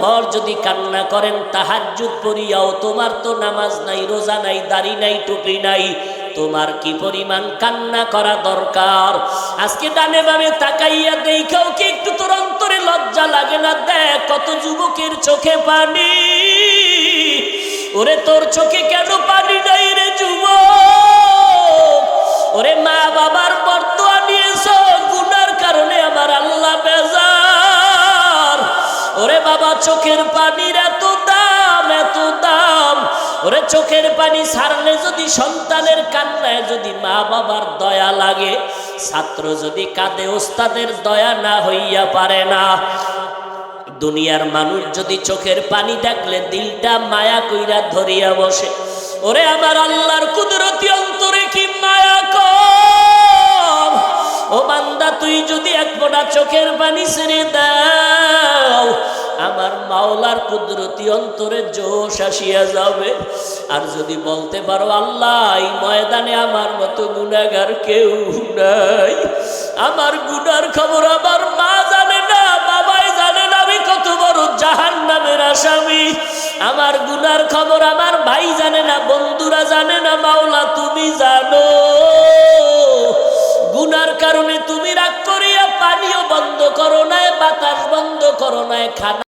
ভর যদি কান্না করেন, তাহাজ্জুদ পড়িয়াও তোমার তো নামাজ নাই, রোজা নাই, দাড়ি নাই, টুপি নাই। তোমার কি পরিমাণ কান্না করা দরকার? আজকে ডানে বামে তাকাইয়া দেখাও কি একটু তোর অন্তরে লজ্জা লাগে না? দেখ কত যুবকের চোখে পানি। ওরে তোর চোখে কেন পানি? ওরে বাবা, চোখের পানির এত দাম এত দাম। ওরে চোখের পানি ছাড়লে যদি সন্তানের কান্নায় যদি মা বাবার দয়া লাগে, ছাত্র যদি কাঁদে, ওস্তাদের দয়া না হইয়া পারে না। দুনিয়ার মানুষ যদি চোখের পানি দেখলে, দিলটা মায়া কইরা ধরিয়া বসে, ওরে আমার আল্লাহর কুদরতি অন্তরে কি মায়া কম? ও বান্দা, তুই যদি এক ফোঁটা চোখের পানি ছেড়ে মাওলার কুদরতি অন্তরে জোশ আসিয়া যাবে। আর যদি বলতে পারো, আল্লাহ ময়দানে আমার মতো গুণাগার কেউ নাই। আমার গুনার খবর আমার মা জানে না, বাবাই জানে না, আমি কত বড় জাহান নামের আসামি। আমার গুনার খবর আমার ভাই জানে না, বন্ধুরা জানে না, মাওলা, তুমি জানো। গুনার কারণে তুমি রাগ করিয়া পানিও বন্ধ করো নাই, বাতাস বন্ধ করো নাই, খানা